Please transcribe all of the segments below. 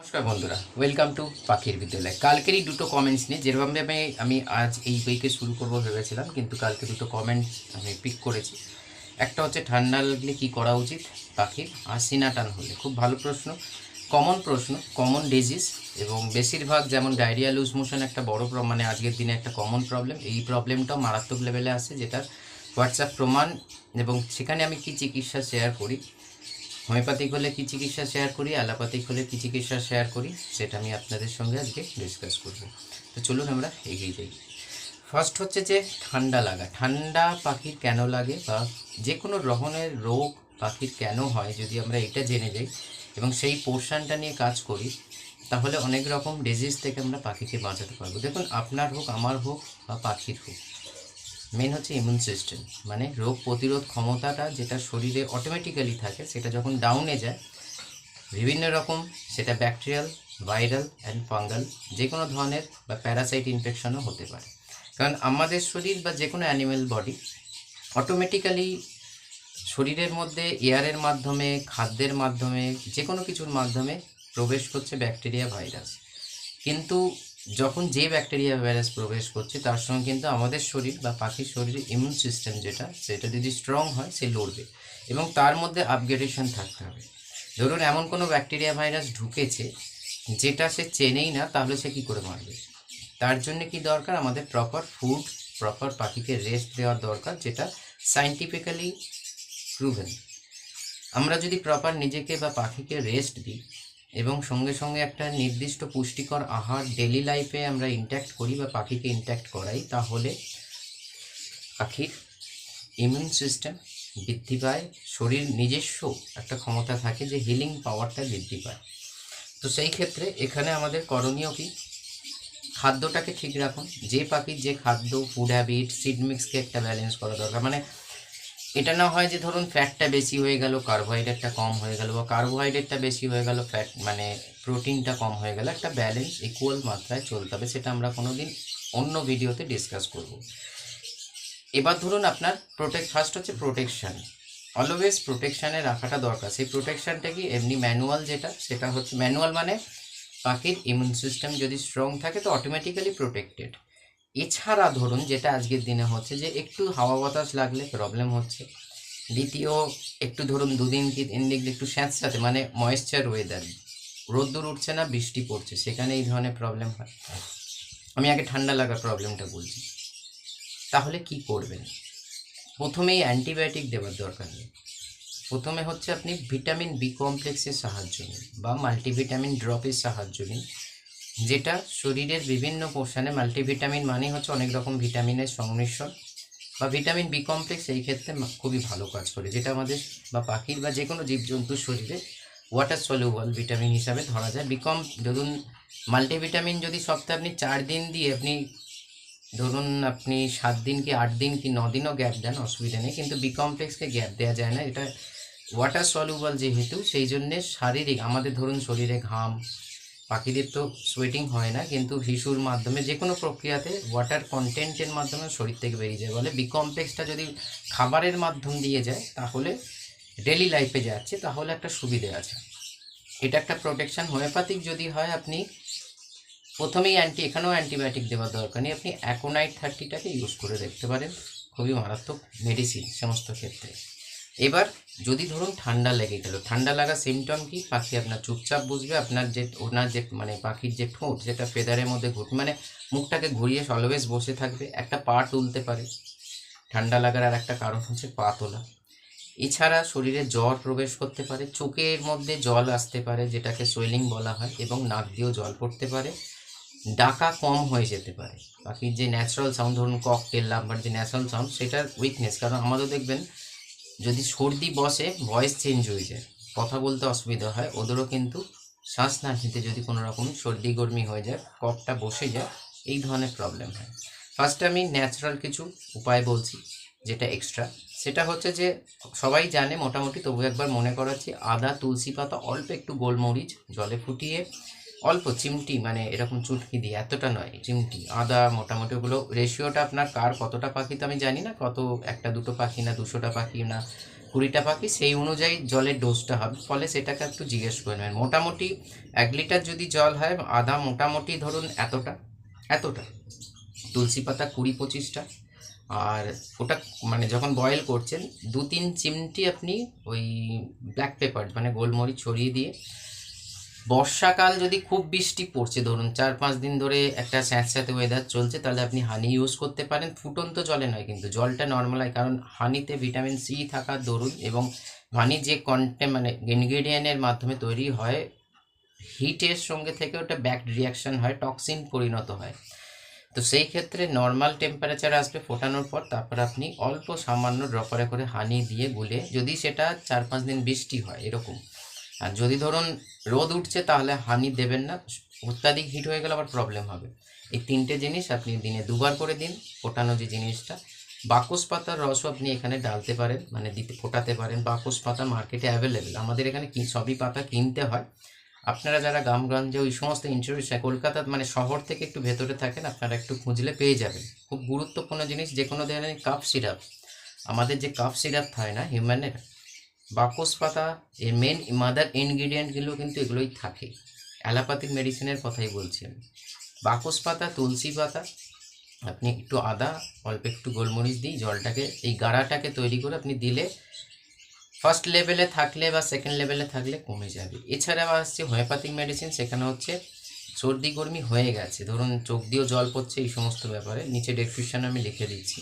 নমস্কার বন্ধুরা welcome to পাখির বিদ্যালয়। কালকেরই দুটো কমেন্টস নিয়ে যেরকম আমি আমি আজ এই বইকে শুরু করব ভেবেছিলাম, কিন্তু কালকে দুটো কমেন্ট আমি পিক করেছি। একটা হচ্ছে, ঠান্ডা লাগলে কী করা উচিত? পাখির। আর সিনাটান হলে। খুব ভালো প্রশ্ন। কমন প্রশ্ন কমন ডিজিজ এবং বেশিরভাগ যেমন ডায়রিয়া লুজ মোশন একটা বড় মানে আজকের দিনে একটা কমন প্রবলেম এই প্রবলেমটাও মারাত্মক লেভেলে আসে, যেটার হোয়াটসঅ্যাপ প্রমাণ, এবং সেখানে আমি কি চিকিৎসা শেয়ার করি হোমিওপ্যাথিক হলে কী চিকিৎসা শেয়ার করি অ্যালোপ্যাথিক হলে কী চিকিৎসা শেয়ার করি, সেটা আমি আপনাদের সঙ্গে আজকে ডিসকাস করব। তো চলুন আমরা এগিয়ে যাই। ফার্স্ট হচ্ছে যে ঠান্ডা লাগা। ঠান্ডা পাখির কেন লাগে বা যে কোনো রকমের রোগ পাখির কেন হয় যদি আমরা এটা জেনে যাই এবং সেই পোর্শনটা নিয়ে কাজ করি, তাহলে অনেক রকম ডিজিজ থেকে আমরা পাখিকে বাঁচাতে পারব। দেখুন, আপনার হোক, আমার হোক বা পাখির হোক মেন হচ্ছে ইমিউন সিস্টেম মানে রোগ প্রতিরোধ ক্ষমতাটা যেটা শরীরে অটোমেটিক্যালি থাকে, সেটা যখন ডাউনে যায়, বিভিন্ন রকম, সেটা ব্যাকটেরিয়াল ভাইরাল অ্যান্ড ফাঙ্গাল যে কোনো ধরনের বা প্যারাসাইট ইনফেকশনও হতে পারে। কারণ আমাদের শরীর বা যে কোনো অ্যানিম্যাল বডি অটোমেটিক্যালি শরীরের মধ্যে এয়ারের মাধ্যমে, খাদ্যের মাধ্যমে যে কোনো কিছুর মাধ্যমে প্রবেশ করছে ব্যাকটেরিয়া ভাইরাস কিন্তু যখন যে ব্যাকটেরিয়া ভাইরাস প্রবেশ করছে, তার সঙ্গে কিন্তু আমাদের শরীর বা পাখির শরীরে ইমিউন সিস্টেম যেটা, সেটা যদি স্ট্রং হয়, সে লড়বে। এবং তার মধ্যে আপগ্রেডেশন থাকতে হবে। ধরুন, এমন কোনো ব্যাকটেরিয়া ভাইরাস ঢুকেছে, যেটা সে চেনেই না, তাহলে সে কী করে মারবে? তার জন্য কি দরকার? আমাদের প্রপার ফুড প্রপার পাখিকে রেস্ট দেওয়ার দরকার, যেটা সাইন্টিফিক্যালি প্রুভেন আমরা যদি প্রপার নিজেকে বা পাখিকে রেস্ট দিই এবং সঙ্গে সঙ্গে একটা নির্দিষ্ট পুষ্টিকর আহার ডেলি লাইফে আমরা ইনট্যাক্ট করি বা পাখিকে ইনট্যাক্ট করাই, তাহলে পাখির ইমিউন সিস্টেম বৃদ্ধি পায়, শরীর নিজস্ব একটা ক্ষমতা থাকে যে হিলিং পাওয়ারটা বৃদ্ধি পায়। তো সেই ক্ষেত্রে এখানে আমাদের করণীয় কি? খাদ্যটাকে ঠিক রাখুন। যে পাখির যে খাদ্য ফুড হ্যাবিট সিড মিক্সকে একটা ব্যালেন্স করা দরকার। মানে এটা না হয় যে ধরুন ফ্যাটটা বেশি হয়ে গেল কার্বোহাইড্রেটটা কম হয়ে গেল বা কার্বোহাইড্রেটটা বেশি হয়ে গেল ফ্যাট মানে প্রোটিনটা কম হয়ে গেল, একটা ব্যালেন্স ইকুয়াল মাত্রায় চলতে হবে, সেটা আমরা কোনো দিন অন্য ভিডিওতে ডিসকাস করব। এবার ধরুন আপনার প্রোটেক্ট ফার্স্ট হচ্ছে প্রোটেকশান অলওয়েজ প্রোটেকশানে রাখাটা দরকার। সেই প্রোটেকশানটা কি এমনি ম্যানুয়াল যেটা? সেটা হচ্ছে ম্যানুয়াল মানে পাখির ইমিউন সিস্টেম যদি স্ট্রং থাকে, তো অটোমেটিক্যালি প্রোটেক্টেড এছাড়া ধরুন যেটা আজকের দিনে হচ্ছে যে একটু হাওয়া বাতাস লাগলে প্রবলেম হচ্ছে। দ্বিতীয়, একটু ধরুন দুদিন কি তিন দিন একটু স্যাঁতস্যাঁতে মানে ময়েশ্চার ওয়েদার রোদ্দুর উঠছে না, বৃষ্টি পড়ছে, সেখানে এই ধরনের প্রবলেম হয়। আমি আগে ঠান্ডা লাগার প্রবলেমটা বলছি। তাহলে কি করবেন? প্রথমেই অ্যান্টিবায়োটিক দেওয়ার দরকার নেই। প্রথমে হচ্ছে আপনি ভিটামিন বি কমপ্লেক্সের সাহায্য নিন বা মাল্টিভিটামিন ড্রপের সাহায্য নিন। যেটা শরীরের বিভিন্ন পোর্শনে মাল্টিভিটামিন মানে হচ্ছে অনেক রকম ভিটামিনের সংমিশ্রণ বা ভিটামিন বি কমপ্লেক্স এই ক্ষেত্রে খুবই ভালো কাজ করে। যেটা আমাদের বা পাখির বা যে কোনো জীবজন্তুর শরীরে ওয়াটার সলিউবল ভিটামিন হিসাবে ধরা যায়। বিকম ধরুন মাল্টিভিটামিন যদি সপ্তাহে আপনি চার দিন দিয়ে আপনি, ধরুন আপনি সাত দিন কি আট দিন কি দিনও গ্যাপ দেন, অসুবিধা নেই। কিন্তু বি কমপ্লেক্সকে গ্যাপ দেওয়া যায় না। এটা ওয়াটার সলিউবল যেহেতু, সেই জন্যে শারীরিক, আমাদের ধরুন শরীরে ঘাম পাখিদের তো সোয়েটিং হয় না, কিন্তু হিসুর মাধ্যমে যে কোনো প্রক্রিয়াতে ওয়াটার কন্টেন্টের মাধ্যমে শরীর থেকে বেরিয়ে যায়। বলে বি কমপ্লেক্সটা যদি খাবারের মাধ্যম দিয়ে যায়, তাহলে ডেলি লাইফে যাচ্ছে, তাহলে একটা সুবিধে আছে। এটা একটা প্রোটেকশান হোমিওপ্যাথিক যদি হয়, আপনি প্রথমেই অ্যান্টি এখানেও অ্যান্টিবায়োটিক দেওয়ার দরকার নেই। আপনি অ্যাকোনাইট থার্টিটাকে ইউজ করে দেখতে পারেন। খুবই মারাত্মক মেডিসিন সমস্ত ক্ষেত্রে। এবার যদি ধরুন ঠান্ডা লেগে গেল, ঠান্ডা লাগা সিমটম কি? পাখি আপনার চুপচাপ বুঝবে আপনার যে ওনার যে মানে পাখির যে ঠোঁট, যেটা ফেদারের মধ্যে ঘুট মানে মুখটাকে ঘুরিয়ে অলওয়েজ বসে থাকবে, একটা পা তুলতে পারে। ঠান্ডা লাগার আর একটা কারণ হচ্ছে পা তোলা। এছাড়া শরীরে জ্বর প্রবেশ করতে পারে, চোখের মধ্যে জল আসতে পারে, যেটাকে সোয়েলিং বলা হয়, এবং নাক দিয়েও জল পড়তে পারে। ডাকা কম হয়ে যেতে পারে। পাখির যে ন্যাচারাল সাউন্ড ধরুন কক কেল্লাম বা যে ন্যাচারাল সাউন্ড সেটার উইকনেস কারণ আমাদের দেখবেন যদি সর্দি বসে ভয়েস চেঞ্জ হয়ে যায়, কথা বলতে অসুবিধা হয়, ওদেরও কিন্তু শ্বাস না নিতে যদি কোনো রকম সর্দি গরমি হয়ে যায়, কফটা বসে যায়, এই ধরনের প্রবলেম হয়। ফার্স্টে আমি ন্যাচারাল কিছু উপায় বলছি, যেটা এক্সট্রা সেটা হচ্ছে যে, সবাই জানে মোটামুটি, তবু একবার মনে করাচ্ছি, আদা, তুলসী পাতা অল্প একটু গোলমরিচ, জলে ফুটিয়ে অল্প চিমটি মানে এরকম চুটকি দিয়ে, এতটা নয়, চিমটি, আদা মোটামুটি ওগুলো। রেশিওটা আপনার কার, কতটা পাখি তো আমি জানি না, কত একটা দুটো পাখি না, দুশোটা পাখি না, কুড়িটা পাখি, সেই অনুযায়ী জলের ডোজটা হবে, ফলে সেটাকে একটু জিজ্ঞেস করে নেবেন। মোটামুটি এক লিটার যদি জল হয়, আদা মোটামুটি ধরুন এতটা এতটা। তুলসী পাতা কুড়ি পঁচিশটা। আর ওটা মানে যখন বয়েল করছেন দু তিন চিমটি আপনি ওই ব্ল্যাক পেপার মানে গোলমরিচ ছড়িয়ে দিয়ে বর্ষাকাল যদি খুব বৃষ্টি পড়ছে, ধরুন চার পাঁচ দিন ধরে একটা স্যাঁতস্যাঁতে ওয়েদার চলছে, তাহলে আপনি হানি ইউজ করতে পারেন। ফুটন্ত জলে নয় কিন্তু, জলটা নর্মাল হয়, কারণ হানিতে ভিটামিন সি থাকার দরুন এবং হানি যে কন্টে মানে ইনগ্রেডিয়েন্টের মাধ্যমে তৈরি হয় হিটের সঙ্গে থেকে ওটা ব্যাক রিয়াকশন হয় টক্সিন পরিণত হয়। তো সেই ক্ষেত্রে নর্মাল টেম্পারেচার আসবে ফোটানোর পর, তারপর আপনি অল্প সামান্য ড্রপারে করে হানি দিয়ে গুলে, যদি সেটা চার পাঁচ দিন বৃষ্টি হয়, এরকম। আর যদি ধরুন রোদ উঠছে, তাহলে হানি দেবেন না। অত্যাধিক হিট হয়ে গেলে আবার প্রবলেম হবে। এই তিনটে জিনিস আপনি দিনে দুবার করে দিন, ফোটানো যে জিনিসটা। বাকস পাতার রসও আপনি এখানে ডালতে পারেন মানে দিতে, ফোটাতে পারেন। বাকস পাতা মার্কেটে অ্যাভেলেবেল আমাদের এখানে কি, সবই পাতা কিনতে হয়। আপনারা যারা গ্রামগঞ্জে, ওই সমস্ত ইন্টারভিউ কলকাতা মানে শহর থেকে একটু ভেতরে থাকেন, আপনারা একটু খুঁজলে পেয়ে যাবেন। খুব গুরুত্বপূর্ণ জিনিস যে কোনো ধরনের কাপ সিরাপ আমাদের যে কাপ সিরাপ হয় না হিউম্যানের বাকস পাতা এর মেন মাদার ইনগ্রিডিয়েন্টগুলো কিন্তু এগুলোই থাকে। অ্যালোপ্যাথিক মেডিসিনের কথাই বলছি আমি বাকস পাতা তুলসী পাতা আপনি একটু আদা, অল্প একটু গোলমরিচ দিই জলটাকে, এই গাড়াটাকে তৈরি করে আপনি দিলে ফার্স্ট লেভেলে থাকলে বা সেকেন্ড লেভেলে থাকলে কমে যাবে। এছাড়াও আসছে হোমিওপ্যাথিক মেডিসিন সেখানে হচ্ছে সর্দি, গরমি হয়ে গেছে। ধরুন চোখ দিয়েও জল পড়ছে এই সমস্ত ব্যাপারে। নিচে ডেসক্রিপশন আমি লিখে দিচ্ছি।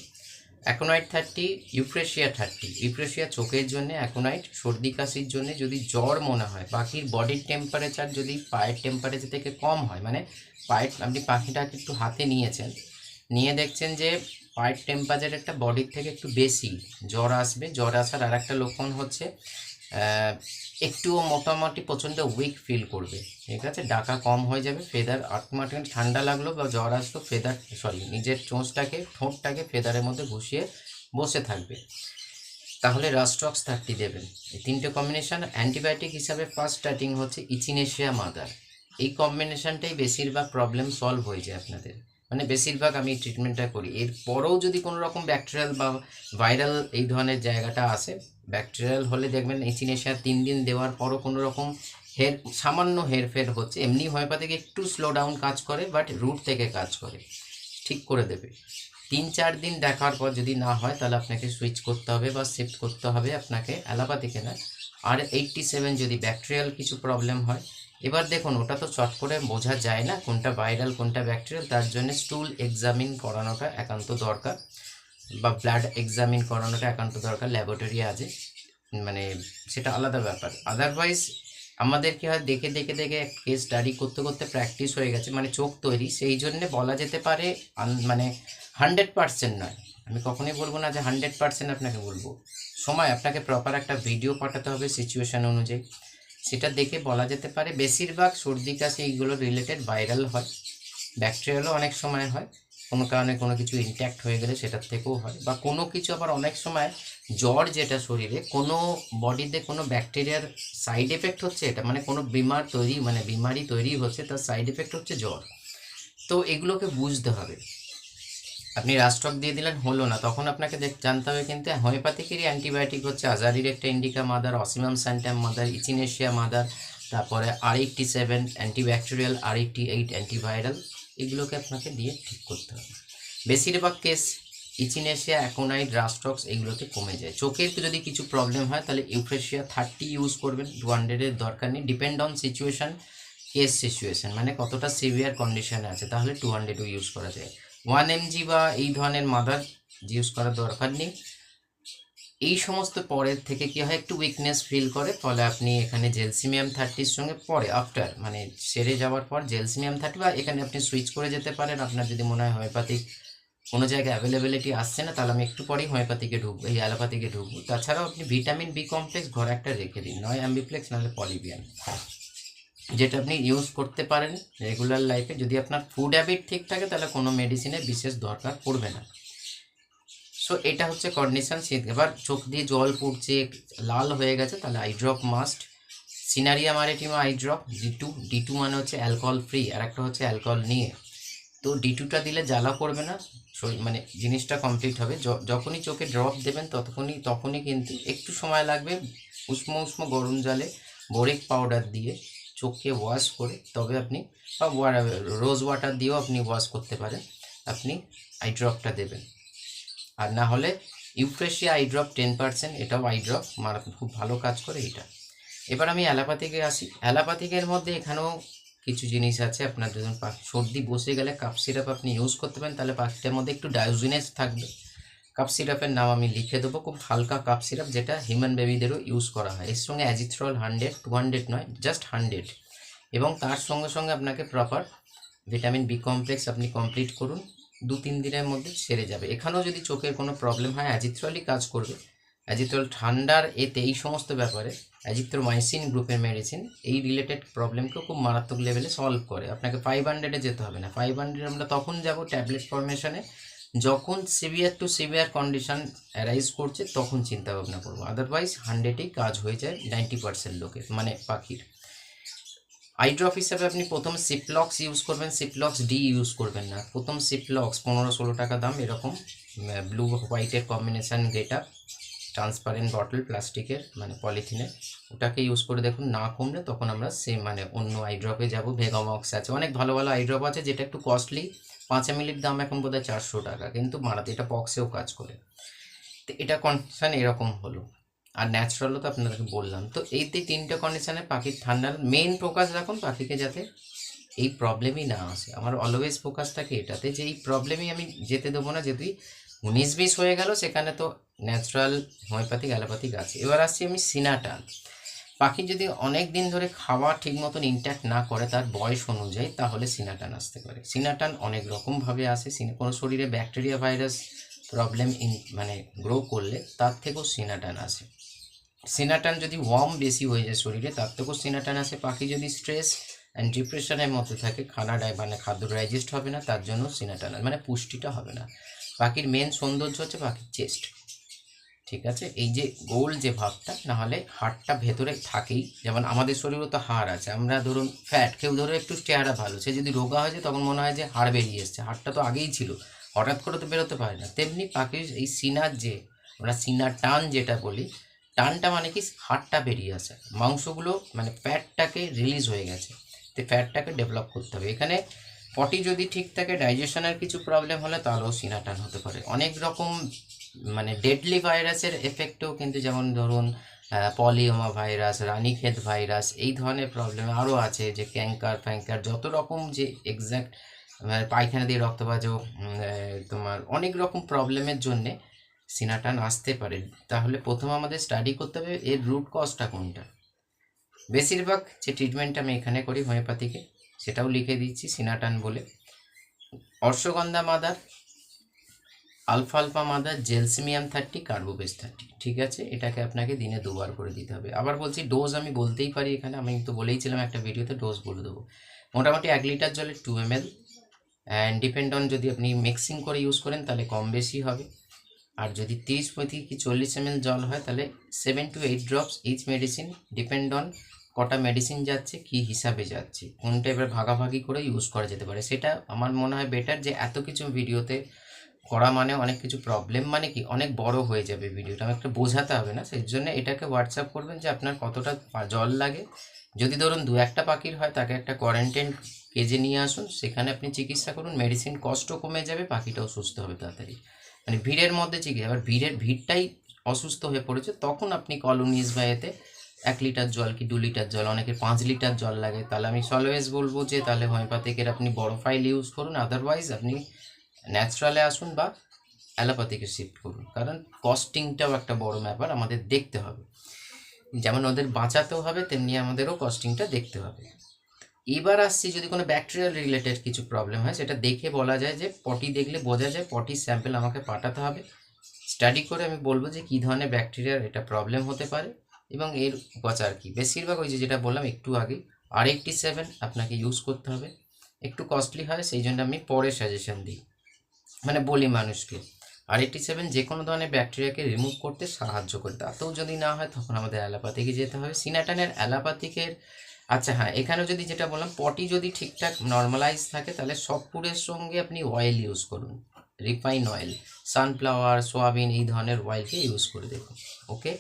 Aconite thirty, euphrasia thirty. Euphrasia চোখের জন্য অ্যাকোনাইট সর্দি কাশির জন্য যদি জ্বর মনে হয়, পাখির বডির টেম্পারেচার যদি পায়ের টেম্পারেচার থেকে কম হয় মানে পায়ের, আপনি পাখিটাকে একটু হাতে নিয়েছেন, নিয়ে দেখছেন যে পায়ের টেম্পারেচার একটা বডির থেকে একটু বেশি। জ্বর আসবে, জ্বর আসার আর একটা লক্ষণ হচ্ছে একটুও মোটামুটি প্রচণ্ড উইক ফিল করবে। ঠিক আছে? ডাকা কম হয়ে যাবে ফেদার অটোমেটিক ঠান্ডা লাগল বা জ্বর আসলো ফেদার সরি নিজের চোঁচটাকে, ঠোঁটটাকে ফেদারের মধ্যে ঘুষিয়ে বসে থাকবে। তাহলে রাস্টক্স থার্টি দেবেন। এই তিনটে কম্বিনেশান অ্যান্টিবায়োটিক হিসাবে ফার্স্ট স্টার্টিং হচ্ছে ইচিনেশিয়া মাদার এই কম্বিনেশনটাই বেশিরভাগ প্রবলেম সলভ হয়ে যায় আপনাদের। মানে বেশিরভাগ আমি ট্রিটমেন্টটা করি। এরপরেও যদি কোনো রকম ব্যাকটেরিয়াল বা ভাইরাল এই ধরনের জায়গাটা আসে ব্যাকটেরিয়াল হলে দেখবেন ইচিনেশিয়া তিন দিন দেওয়ার পরও কোনো রকম হের, সামান্য হেরফের হচ্ছে। এমনি হোমিওপ্যাথিক একটু স্লো ডাউন কাজ করে বাট রুট থেকে কাজ করে। ঠিক করে দেবে। তিন, চার দিন দেখার পর যদি না হয়, তাহলে আপনাকে সুইচ করতে হবে বা শিফট করতে হবে আপনাকে অ্যালোপ্যাথিকে না। আর এইটটি সেভেন যদি ব্যাকটেরিয়াল কিছু প্রবলেম হয়, এবার দেখুন, ওটা তো চট করে বোঝা যায় না কোনটা ভাইরাল কোনটা ব্যাকটেরিয়াল তার জন্য স্টুল এক্সামিন করানোটা একান্ত দরকার। বা ব্লাড এক্সামিন করানোটা একান্ত দরকার ল্যাবরেটরি আছে। মানে সেটা আলাদা ব্যাপার। আদারওয়াইজ আমাদের কি হয়, দেখে দেখে দেখে কেস স্টাডি করতে করতে প্র্যাকটিস হয়ে গেছে মানে চোখ তৈরি। সেই জন্যে বলা যেতে পারে মানে হান্ড্রেড পার্সেন্ট নয়। আমি কখনোই বলব না যে হান্ড্রেড পার্সেন্ট আপনাকে বলব। সময়, আপনাকে প্রপার একটা ভিডিও পাঠাতে হবে সিচুয়েশান অনুযায়ী। সেটা দেখে বলা যেতে পারে, বেশিরভাগ সর্দি কাশি এইগুলো রিলেটেড ভাইরাল হয়। ব্যাকটেরিয়ালও অনেক সময় হয়। কোনো কারণে কোনো কিছু ইনট্যাক্ট হয়ে গেলে সেটার থেকেও হয়। বা কোনো কিছু আবার অনেক সময় জ্বর যেটা শরীরে, কোনো বডিতে কোনো ব্যাকটেরিয়ার সাইড এফেক্ট হচ্ছে এটা মানে কোনো বিমার তৈরি মানে বিমারি তৈরি হচ্ছে, তার সাইড এফেক্ট হচ্ছে জ্বর। তো এগুলোকে বুঝতে হবে। আপনি রাস্টক দিয়ে দিলেন, হলো না। তখন আপনাকে জানতে হবে কিন্তু হোমিওপ্যাথিকেরই অ্যান্টিবায়োটিক হচ্ছে আজারির একটা indica mother ocimum sanctum mother echinacea mother তারপরে আর এইটটি সেভেন অ্যান্টিব্যাকটেরিয়াল আর এইটটি এইট অ্যান্টিভাইরাল এগুলোকে আপনাকে দিয়ে ঠিক করতে হবে। বেশিরভাগ কেস ইচিনেশিয়া অ্যাকোনাইট রাস্টক্স এগুলোতে কমে যায়। চোখের যদি কিছু প্রবলেম হয়, তাহলে ইউফ্রেশিয়া থার্টি ইউজ করবেন। টু হান্ড্রেডের দরকার নেই। Depend on situation case situation মানে কতটা সিভিয়ার কন্ডিশনে আছে, তাহলে টু হান্ড্রেডও ইউজ করা যায়। ওয়ান এমজি বা এই ধরনের মাদার ইউজ করার দরকার নেই। এই সমস্ত পরের থেকে কি হয়, একটু উইকনেস ফিল করে, ফলে আপনি এখানে জেলসিমিয়াম থার্টির সঙ্গে পরে আফটার মানে সেরে যাওয়ার পর জেলসিমিয়াম থার্টি বা এখানে আপনি সুইচ করে যেতে পারেন। আপনার যদি মনে হয় হোমিওপ্যাথিক কোনো জায়গায় অ্যাভেলেবিলিটি আসছে না, তাহলে আমি একটু পরেই হোমিওপ্যাথিকে ঢুকবো, এই অ্যালোপ্যাথিকে ঢুকবো। তাছাড়াও আপনি ভিটামিন বি কমপ্লেক্স ঘরে একটা রেখে দিন, নয় অ্যাম্বিপ্লেক্স নাহলে পলিবিয়ান যেটা আপনি ইউজ করতে পারেন রেগুলার লাইফে যদি আপনার ফুড হ্যাবিট ঠিক থাকে, তাহলে কোনো মেডিসিনের বিশেষ দরকার পড়বে না। সো এটা হচ্ছে কন্ডিশন এবার চোখ দিয়ে জল পড়ছে, লাল হয়ে গেছে, তাহলে eye drop must cineraria maritima eye drop D two D two মানে হচ্ছে অ্যালকোহল ফ্রি আর একটা হচ্ছে অ্যালকোহল নিয়ে। তো ডি টুটা দিলে জ্বালা করবে না মানে জিনিসটা কমপ্লিট হবে। যখনই চোখে ড্রপ দেবেন, ততক্ষণই তখনই কিন্তু একটু সময় লাগবে উষ্ণ উষ্ণ গরম জলে বোরিক পাউডার দিয়ে চোখকে ওয়াশ করে, তবে আপনি বা রোজ ওয়াটার দিয়েও আপনি ওয়াশ করতে পারেন। আপনি আই ড্রপটা দেবেন। আর না হলে euphrasia eye drop ten percent এটাও আই ড্রপ খুব ভালো কাজ করে এটা। এবার আমি অ্যালোপ্যাথিকে আসি। অ্যালোপ্যাথিকের মধ্যে এখানেও কিছু জিনিস আছে, আপনার যখন সর্দি বসে গেলে কাপ সিরাপ আপনি ইউজ করতে পারেন, তাহলে পাখিটার মধ্যে একটু ডায়োজিনেস থাকবে। কাপ সিরাপের নাম আমি লিখে দেবো, খুব হালকা কাপ সিরাপ যেটা হিউম্যান বেবিদেরও ইউজ করা হয়। এর সঙ্গে অ্যাজিথ্রল হান্ড্রেড টু হান্ড্রেড নয় জাস্ট হান্ড্রেড এবং তার সঙ্গে সঙ্গে আপনাকে প্রপার ভিটামিন বি কমপ্লেক্স আপনি কমপ্লিট করুন। দু তিন দিনের মধ্যে সেরে যাবে। এখানেও যদি চোখের কোনো প্রবলেম হয় অ্যাজিথ্রলই কাজ করবে। অ্যাজিথ্রল ঠান্ডার এতে এই সমস্ত ব্যাপারে অ্যাজিথ্রোমাইসিন গ্রুপের মেডিসিন এই রিলেটেড প্রবলেমকেও খুব মারাত্মক লেভেলে সলভ করে। আপনাকে ফাইভ হান্ড্রেডে যেতে হবে না। ফাইভ হান্ড্রেড আমরা তখন যাব ট্যাবলেট ফরমেশনে যখন severe to severe condition arise করছে, তখন চিন্তা ভাবনা করব আদারওয়াইজ হান্ড্রেডেই কাজ হয়ে যায় নাইনটি পার্সেন্ট লোকের মানে পাখির। আই ড্রপ হিসাবে আপনি প্রথম সিপলক্স ইউজ করবেন সিপলক্স ডি ইউজ করবেন না। প্রথম সিপলক্স পনেরো ষোলো টাকা দাম, এরকম ব্লু হোয়াইটের কম্বিনেশান গেটা ট্রান্সপারেন্ট বটল প্লাস্টিকের মানে পলিথিনের ওটাকে ইউজ করে দেখুন, না কমলে তখন আমরা সেম মানে অন্য আই ড্রপে যাব ভেগামক্স আছে। অনেক ভালো ভালো আই ড্রপ আছে, যেটা একটু কস্টলি পাঁচ এমএলির দাম এখন বোধহয় চারশো টাকা, কিন্তু মারাতে এটা বক্সেও কাজ করে। তো এটা কন্ডিশন এরকম হলো। আর ন্যাচারালও তো আপনাদেরকে বললাম। তো এই যে তিনটে কন্ডিশনে পাখির ঠান্ডার মেন ফোকাস রাখুন পাখিকে যাতে এই প্রবলেমই না আসে। আমার অলওয়েজ ফোকাস থাকে এটাতে যে এই প্রবলেমই আমি যেতে দেবো না যদি উনিশ বিশ হয়ে গেল, সেখানে তো ন্যাচারাল হোমিওপ্যাথিক অ্যালোপ্যাথিক আছে। এবার আসছি আমি সিনাটান পাখি যদি অনেক দিন ধরে খাওয়া ঠিক মতন ইনট্যাক্ট না করে তার বয়স অনুযায়ী, তাহলে সিনাটান আসতে পারে। সিনাটান অনেক রকমভাবে আসে। কোনো শরীরে ব্যাকটেরিয়া ভাইরাস প্রবলেম ইন মানে গ্রো করলে তার থেকেও সিনাটান আসে। সিনাটান যদি ওয়ার্ম বেশি হয়ে যায় শরীরে, তার থেকেও সিনাটান আসে পাখি যদি স্ট্রেস অ্যান্ড ডিপ্রেশনের মধ্যে থাকে, খানা ডাই মানে খাদ্য ডাইজেস্ট হবে না, তার জন্য সিনাটান। মানে পুষ্টিটা হবে না। পাখির মেন সৌন্দর্য হচ্ছে পাখির চেস্ট। ঠিক আছে? এই যে গোল যে ভাবটা, না হলে হাড়টা ভেতরে থাকেই। যেমন আমাদের শরীরেও তো হাড় আছে। আমরা ধরুন ফ্যাট কেউ ধরো একটু চেহারা ভালো, সে যদি রোগা হয়ে যায়, তখন মনে হয় যে হাড় বেরিয়ে এসছে। হাড়টা তো আগেই ছিল। হঠাৎ করে তো বেরোতে পারে না। তেমনি পাখির এই সিনার যে, আমরা সিনার টান যেটা বলি টানটা মানে কি? হাড়টা বেরিয়ে আসে। মাংসগুলো মানে ফ্যাটটাকে রিলিজ হয়ে গেছে। তো ফ্যাটটাকে ডেভেলপ করতে হবে। এখানে পটি যদি ঠিক থাকে ডাইজেশনের কিছু প্রবলেম হলে তাহলেও সিনা টান হতে পারে। অনেক রকম মানে ডেডলি ভাইরাসের এফেক্টেও কিন্তু যেমন ধরুন পলিওমা ভাইরাস রানীক্ষেত ভাইরাস এই ধরনের প্রবলেম আরও আছে যে ক্যাঙ্কার ফ্যাঙ্কার যত রকম যে এক্স্যাক্ট পায়খানা দিয়ে রক্তবাজ তোমার অনেক রকম প্রবলেমের জন্যে সিনাটান আসতে পারে। তাহলে প্রথম আমাদের স্টাডি করতে হবে এর রুট কজটা কোনটা? বেশিরভাগ যে ট্রিটমেন্ট আমি এখানে করি হোমিওপ্যাথিকে সেটাও লিখে দিচ্ছি সিনাটান বলে। অর্শগন্ধা মাদার আলফা alpha mother, gelsemium thirty carbo veg thirty ঠিক আছে? এটাকে আপনাকে দিনে দুবার করে দিতে হবে। আবার বলছি ডোজ আমি বলতেই পারি এখানে, আমি তো বলেইছিলাম একটা ভিডিওতে ডোজ বলে দেবো। মোটামুটি এক লিটার জলে two M L and depend on যদি আপনি মিক্সিং করে ইউজ করেন, তাহলে কম বেশি হবে। আর যদি তিরিশ পঁয়ত্রিশ কি চল্লিশ এম জল হয়, তাহলে seven to eight drops each medicine depend on কটা মেডিসিন যাচ্ছে, কি হিসাবে যাচ্ছে, কোনটা এবার ভাগাভাগি করে ইউজ করা যেতে পারে। সেটা আমার মনে হয় বেটার যে এত কিছু ভিডিওতে করা মানে অনেক কিছু প্রবলেম মানে কি, অনেক বড় হয়ে যাবে ভিডিওটা আমাকে বোঝাতে হবে না সেই জন্য এটাকে হোয়াটসঅ্যাপ করবেন যে আপনার কতটা জল লাগে। যদি ধরুন দু একটা পাখির হয়, তাকে একটা কোয়ারেন্টাইন কেজে নিয়ে আসুন, সেখানে আপনি চিকিৎসা করুন মেডিসিন কষ্টও কমে যাবে, পাখিটাও সুস্থ হবে তাড়াতাড়ি। মানে ভিড়ের মধ্যে চিকিৎসা এবার ভিড়ের ভিড়টাই অসুস্থ হয়ে পড়েছে, তখন আপনি কলোনিস বা এতে এক লিটার জল কি দু লিটার জল, অনেকের পাঁচ লিটার জল লাগে, তাহলে আমি অলওয়েজ বলব যে তাহলে হোমিওপ্যাথিকের আপনি বড় ফাইল ইউজ করুন আদারওয়াইজ আপনি ন্যাচারালে আসুন বা অ্যালোপ্যাথিকে শিফট করুন, কারণ কস্টিংটাও একটা বড় ব্যাপার, আমাদের দেখতে হবে। যেমন ওদের বাঁচাতেও হবে, তেমনি আমাদেরও কস্টিংটা দেখতে হবে। এবার আসছি যদি কোনো ব্যাকটেরিয়াল রিলেটেড কিছু প্রবলেম হয়, সেটা দেখে বলা যায় যে পটি দেখলে বোঝা যায় পটির স্যাম্পেল আমাকে পাঠাতে হবে। স্টাডি করে আমি বলব যে কী ধরনের ব্যাকটেরিয়ার এটা প্রবলেম হতে পারে এবং এর উপচার কী। বেশিরভাগ ওই যে যেটা বললাম, একটু আগে আর এইটটি সেভেন আপনাকে ইউজ করতে হবে। একটু কস্টলি হয়, সেই জন্য আমি পরে সাজেশন দিই। মানে বলি মানুষকে আর এইটটি সেভেন যে কোনো ধরনের ব্যাকটেরিয়াকে রিমুভ করতে সাহায্য করে। তাতেও যদি না হয়, তখন আমাদের অ্যালোপ্যাথিকে যেতে হবে। সিনাটানের অ্যালোপ্যাথিকের আচ্ছা হ্যাঁ এখানে যদি যেটা বললাম পটি যদি ঠিকঠাক নর্মালাইজ থাকে, তাহলে সব ফুডের সঙ্গে আপনি অয়েল ইউজ করুন। রিফাইন অয়েল সানফ্লাওয়ার সোয়াবিন এই ধরনের অয়েলকে ইউজ করে দেখুন ওকে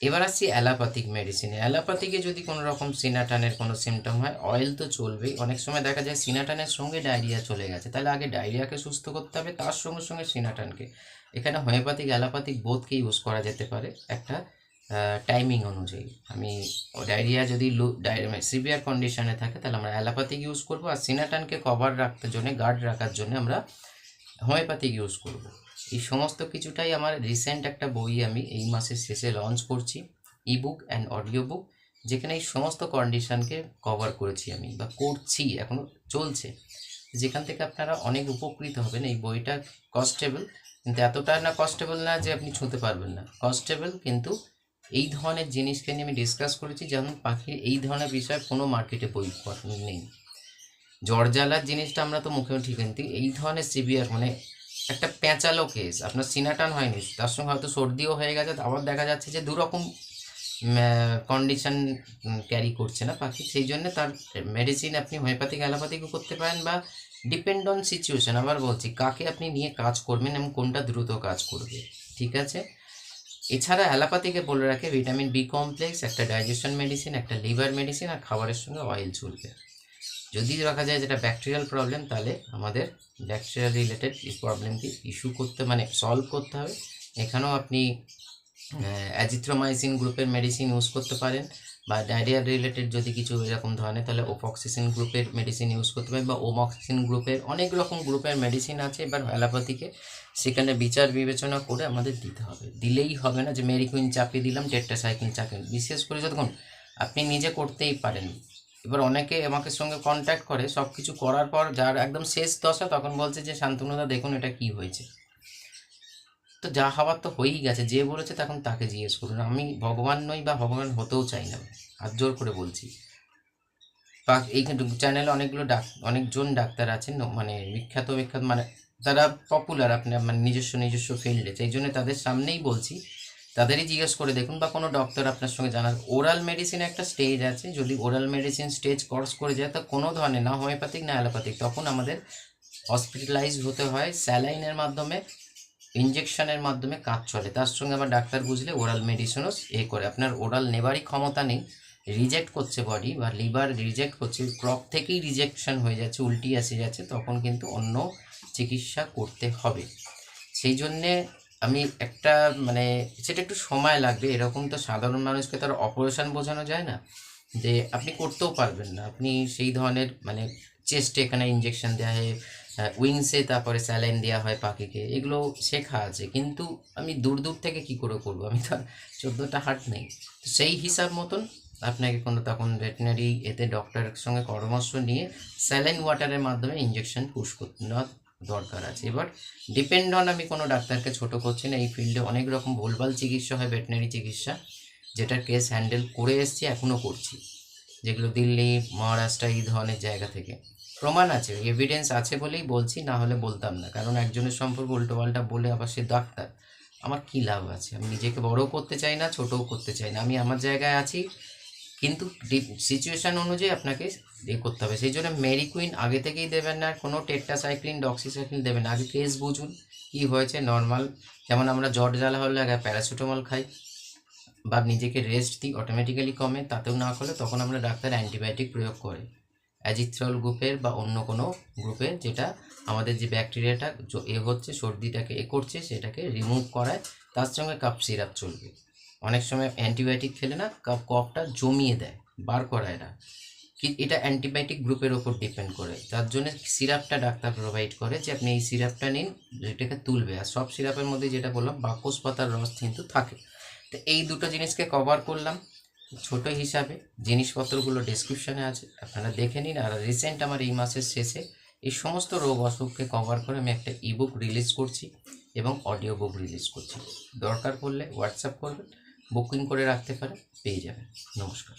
এবার আসছি অ্যালোপ্যাথিক মেডিসিনে অ্যালোপ্যাথিকে যদি কোনো রকম সিনাটানের কোনো সিমটম হয় অয়েল তো চলবেই। অনেক সময় দেখা যায় সিনাটানের সঙ্গে ডায়রিয়া চলে গেছে। তাহলে আগে ডায়রিয়াকে সুস্থ করতে হবে, তার সঙ্গে সঙ্গে সিনাটানকে। এখানে হোমিওপ্যাথিক অ্যালোপ্যাথিক বোধকে ইউজ করা যেতে পারে। একটা টাইমিং অনুযায়ী। আমি ডায়রিয়া যদি লো সিভিয়ার কন্ডিশনে থাকে, তাহলে আমরা অ্যালোপ্যাথিক ইউজ করব, আর সিনাটানকে কভার রাখতে জন্য গার্ড রাখার জন্য আমরা হোমিওপ্যাথিক ইউজ করব। এই সমস্ত কিছুটাই আমার রিসেন্ট একটা বই আমি এই মাসের শেষে লঞ্চ করছি ইবুক অ্যান্ড অডিও বুক যেখানে এই সমস্ত কন্ডিশনকে কভার করেছি আমি, বা করছি এখনও চলছে। যেখান থেকে আপনারা অনেক উপকৃত হবেন, এই বইটা কস্টেবল কিন্তু এতটা না কস্টেবল না যে আপনি ছুঁতে পারবেন না। কস্টেবল কিন্তু এই ধরনের জিনিসকে নিয়ে আমি ডিসকাস করেছি, যেমন পাখির এই ধরনের বিষয় কোনো মার্কেটে বই নেই। জ্বর জ্বালার জিনিসটা আমরা তো মুখেও ঠিক কিন্তু এই ধরনের সিভিয়ার মানে একটা পেঁচালো কেস আপনার সিনাটান হয়নি, তার সঙ্গে হয়তো সর্দিও হয়ে গেছে আবার দেখা যাচ্ছে যে দুরকম কন্ডিশন ক্যারি করছে না পাখি, সেই জন্য তার মেডিসিন আপনি হোমিওপ্যাথিক অ্যালোপ্যাথিকও করতে পারেন বা ডিপেন্ড অন সিচুয়েশন আবার বলছি, কাকে আপনি নিয়ে কাজ করবেন এবং কোনটা দ্রুত কাজ করবে, ঠিক আছে? এছাড়া অ্যালাপাথিকে বলে রাখে ভিটামিন বি কমপ্লেক্স, একটা ডাইজেশন মেডিসিন, একটা লিভার মেডিসিন আর খাবারের সঙ্গে অয়েল চলবে। যদি রাখা যায় যেটা ব্যাকটেরিয়াল প্রবলেম, তাহলে আমাদের ব্যাকটেরিয়াল রিলেটেড প্রবলেমকে ইস্যু করতে মানে সলভ করতে হবে। এখানেও আপনি অ্যাজিথ্রোমাইসিন গ্রুপের মেডিসিন ইউজ করতে পারেন। বা ডায়রিয়া রিলেটেড যদি কিছু এরকম ধরনের, তাহলে ওফক্সিসিন গ্রুপের মেডিসিন ইউজ করতে পারেন বা ওমক্সিসিন গ্রুপের অনেক রকম গ্রুপের মেডিসিন আছে, এবার অ্যালোপ্যাথিকে সেখানে বিচার বিবেচনা করে আমাদের দিতে হবে। দিলেই হবে না যে মেরিকুইন চাপিয়ে দিলাম ডেটটা টেট্রাসাইক্লিন চাপিয়ে বিশেষ করে যতক্ষণ আপনি নিজে করতেই পারেন। এবার অনেকে আমাকে সঙ্গে কন্ট্যাক্ট করে সব কিছু করার পর যার একদম শেষ দশা, তখন বলছে যে, শান্তনুদা, দেখুন এটা কি হয়েছে। তো যা হওয়ার তো হয়েই গেছে। যে বলেছে তখন তাকে জিজ্ঞেস করুন। আমি ভগবান নই বা ভগবান হতেও চাই না। হাত জোর করে বলছি। বা এই চ্যানেলে অনেকগুলো ডাক, অনেকজন ডাক্তার আছেন মানে বিখ্যাত বিখ্যাত মানে তারা পপুলার আপনার মানে নিজস্ব নিজস্ব ফিল্ডে সেই জন্য তাদের সামনেই বলছি, তাদেরই জিজ্ঞেস করে দেখুন বা কোনো ডক্টর আপনার সঙ্গে জানার। ওরাল মেডিসিন একটা স্টেজ আছে। যদি ওরাল মেডিসিন স্টেজ কোর্স করে যায়, তো কোনো ধরনের না হোমিওপ্যাথিক না অ্যালোপ্যাথিক তখন আমাদের হসপিটালাইজ হতে হয় স্যালাইনের মাধ্যমে। ইঞ্জেকশনের মাধ্যমে কাজ চলে। তার সঙ্গে আবার ডাক্তার বুঝলে ওরাল মেডিসিনও এ করে। আপনার ওরাল নেবারই ক্ষমতা নেই। রিজেক্ট করছে বডি বা লিভার রিজেক্ট করছে ক্রপ থেকেই রিজেকশন হয়ে যাচ্ছে, উল্টি এসে যাচ্ছে তখন কিন্তু অন্য চিকিৎসা করতে হবে। সেই জন্যে আমি একটা মানে সেটা একটু সময় লাগবে। এরকম তো সাধারণ মানুষকে তার অপারেশন বোঝানো যায় না। যে আপনি করতেও পারবেন না। আপনি সেই ধরনের মানে চেস্টে এখানে ইঞ্জেকশন দেওয়া হয় উইংসে তারপরে স্যালাইন দেওয়া হয় পাখিকে, এগুলো শেখা আছে। কিন্তু আমি দূর দূর থেকে কি করে করব? আমি তো চোদ্দোটা হাট নেই। তো সেই হিসাব মতন আপনাকে কোনো তখন ভেটেনারি এতে ডক্টরের সঙ্গে পরামর্শ নিয়ে স্যালাইন ওয়াটারের মাধ্যমে ইঞ্জেকশন পুশ করতে নেওয়া দরকার আছে। এবার ডিপেন্ড অন আমি কোনো ডাক্তারকে ছোট করছি না, এই ফিল্ডে অনেক রকম ভুলভাল চিকিৎসা হয় ভেটেনারি চিকিৎসা। যেটার কেস হ্যান্ডেল করে এসেছি এখনও করছি। যেগুলো দিল্লি, মহারাষ্ট্র, এই ধরনের জায়গা থেকে। প্রমাণ আছে এভিডেন্স আছে বলেই বলছি, না হলে বলতাম না। কারণ একজনের সম্পর্কে উল্টোপাল্টা বলে আবার সে ডাক্তার। আমার কী লাভ আছে? আমি নিজেকে বড়ও করতে চাই না, ছোটও করতে চাই না। আমি আমার জায়গায় আছি, কিন্তু সিচুয়েশান অনুযায়ী আপনাকে এ করতে হবে। সেই জন্য মেরিকুইন আগে থেকেই দেবেন না, কোনো টেট্রাসাইক্লিন ডক্সিসাইক্লিন দেবেন না। আগে কেস বুঝুন, কী হয়েছে নর্মাল যেমন আমরা জ্বর, জ্বালা, হলে আগে প্যারাসিটামল খাই, বা নিজেকে রেস্ট দিই অটোমেটিক্যালি কমে, তাতেও না করলে তখন আমরা ডাক্তার অ্যান্টিবায়োটিক প্রয়োগ করে। অ্যাজিথ্রল গ্রুপের বা অন্য কোনো গ্রুপের যেটা আমাদের যে ব্যাকটেরিয়াটা এ হচ্ছে, সর্দিটাকে এ করছে, সেটাকে রিমুভ করায়, তার সঙ্গে কাপ সিরাপ চলবে। অনেক সময় অ্যান্টিবায়োটিক খেলে না কাপ কফটা জমিয়ে দেয়, বার করায় না। কি এটা অ্যান্টিবায়োটিক গ্রুপের ওপর ডিপেন্ড করে। তার জন্য সিরাপটা ডাক্তার প্রোভাইড করে যে, আপনি এই সিরাপটা নিন, এটাকে তুলবে। আর সব সিরাপের মধ্যে যেটা বললাম, বাকস পাতার রস কিন্তু থাকে। তো এই দুটো জিনিসকে কভার করলাম। ছোট হিসাবে জিনিসপত্রগুলো ডেসক্রিপশানে আছে। আপনারা দেখে নিন আর রিসেন্ট আমার এই মাসের শেষে এই সমস্ত রোগ অসুখকে কভার করে আমি একটা ইবুক রিলিজ করছি এবং অডিও বুক রিলিজ করছি। দরকার পড়লে হোয়াটসঅ্যাপ করবেন বুকিং করে রাখতে পারেন, পেয়ে যাবেন। নমস্কার।